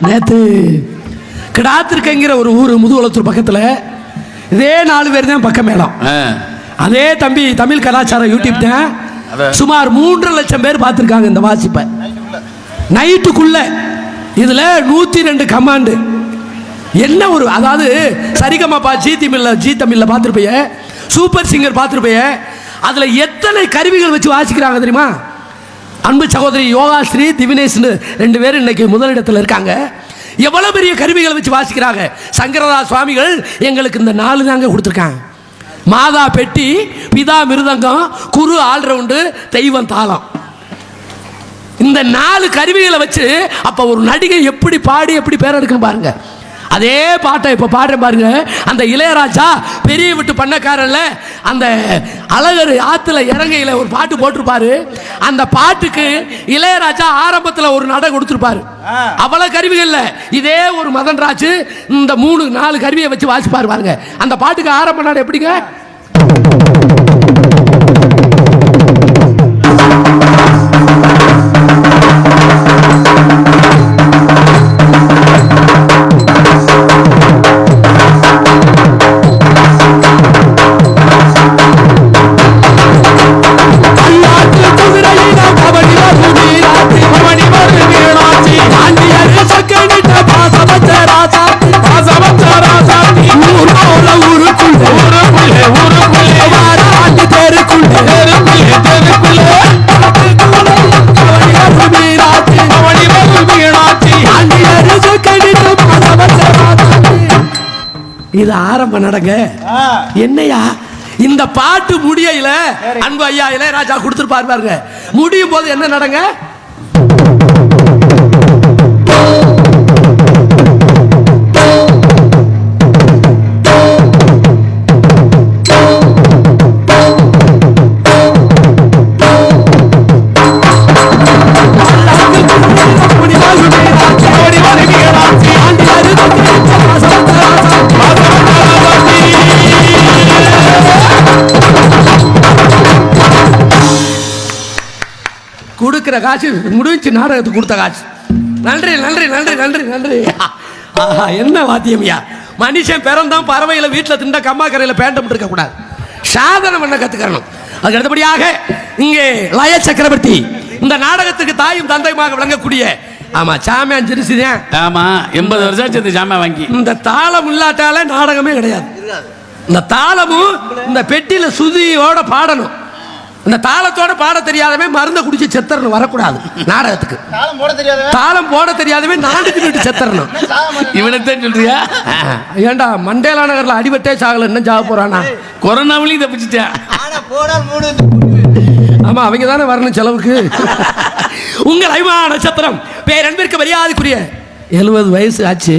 நேத்து கிடாத்திருக்கங்கிற ஒரு ஊர் முதுகுளத்தூர் பக்கத்துல இதே நாலு பேர் தான் பக்கம் மேளம். ஆ. அதே தம்பி தமிழ் கலாச்சாரம் யூடியூப் தான். சுமார் மூன்று லட்சம் பேர் பார்த்துருக்காங்க இந்த வாசிப்பை. நைட்டுக்குள்ள இதுல நூத்தி ரெண்டு கமாண்டு. என்ன ஒரு அதாவது சரிகமாப்பா ஜி தமிழ்ல ஜி தமிழ்ல பார்த்துருப்பீங்க சூப்பர் சிங்கர் பார்த்துருப்பீங்க அதுல எத்தனை கருவிகள் வச்சு வாசிக்கிறாங்க தெரியுமா? அன்பு சகோதரி யோகாஸ்ரீ திவினேஷ்னு ரெண்டு பேரும் இன்னைக்கு முதலிடத்தில் இருக்காங்க. எவ்வளோ பெரிய கருவிகளை வச்சு வாசிக்கிறாங்க? சங்கரதா சுவாமிகள் எங்களுக்கு இந்த நாலு தாங்க கொடுத்துருக்காங்க. மாதா பெட்டி பிதா மிருதங்கம் குரு ஆல்ரவுண்டு தெய்வம் தாளம். இந்த நாலு கருவிகளை வச்சு அப்போ ஒரு நடிகை எப்படி பாடி எப்படி பேர் எடுக்கணும் பாருங்கள் அதே பாட்டை இப்ப பாடுறேன் பாருங்க. அந்த இளையராஜா பெரிய விட்டு பண்ணக்காரன்ல அந்த அழகர் ஆத்துல இறங்கையில ஒரு பாட்டு போட்டிருப்பாரு. அந்த பாட்டுக்கு இளையராஜா ஆரம்பத்துல ஒரு நடை கொடுத்திருப்பாரு. அவ்வளவு கருவிகள்ல இதே ஒரு மதன்ராஜ் இந்த மூணு நாலு கருவியை வச்சு வாசிப்பாரு பாருங்க. அந்த பாட்டுக்கு ஆரம்ப நாடு எப்படிங்க? இது ஆரம்ப நடங்க. என்னையா? இந்த பாட்டு முடியல அன்பு ஐயா இளையராஜா கொடுத்துருப்பாரு பாருங்க. முடியும் போது என்ன நடங்க? கொடுக்கிற காசு முடிஞ்சு நாடகத்துக்கு கொடுத்த காசு. நன்றி நன்றி நன்றி நன்றி நன்றி. ஆஹா, என்ன வாத்தியம்யா மனுஷன் பிறந்தான் பறவையில வீட்டில் திண்ட கம்மா கரையில பேண்டம் இருக்க கூடாது. சாதனை பண்ண கத்துக்கணும் அதுக்கு அடுத்தபடியாக இங்கே லய சக்கரவர்த்தி இந்த நாடகத்துக்கு தாயும் தந்தையுமாக விளங்கக்கூடிய ஆமா சாமியான் சிறுசுதான் ஆமா எண்பது வருஷம் இந்த ஜாமான் வாங்கி. இந்த தாளம் இல்லாட்டாலே நாடகமே கிடையாது. இந்த தாளமும் இந்த பெட்டியில சுதியோட பாடணும். இந்த தாளத்தோட பாட தெரியாதவன் மருந்தை குடிச்சு செத்தரணும் வரக்கூடாது. நாடகத்துக்கு. தாளம் போட தெரியாத தாளம் போட தெரியாதவன் நாட்டுக்கு விட்டு செத்தரணும் இவனைத்தான் சொல்றியா? ஏண்டா மண்டேலா நகர்ல அடிபட்டே சாகல இன்னும் சாக போறானா? கொரோனாவிலையும் தப்பிச்சிட்டேன். ஆனா போடால் மூணு ஆமா அவங்க தானே வரணும் செலவுக்கு. உங்கள் அபிமான நட்சத்திரம் பேரன்பிற்கு மரியாதைக்குரிய எழுபது வயசு ஆச்சு.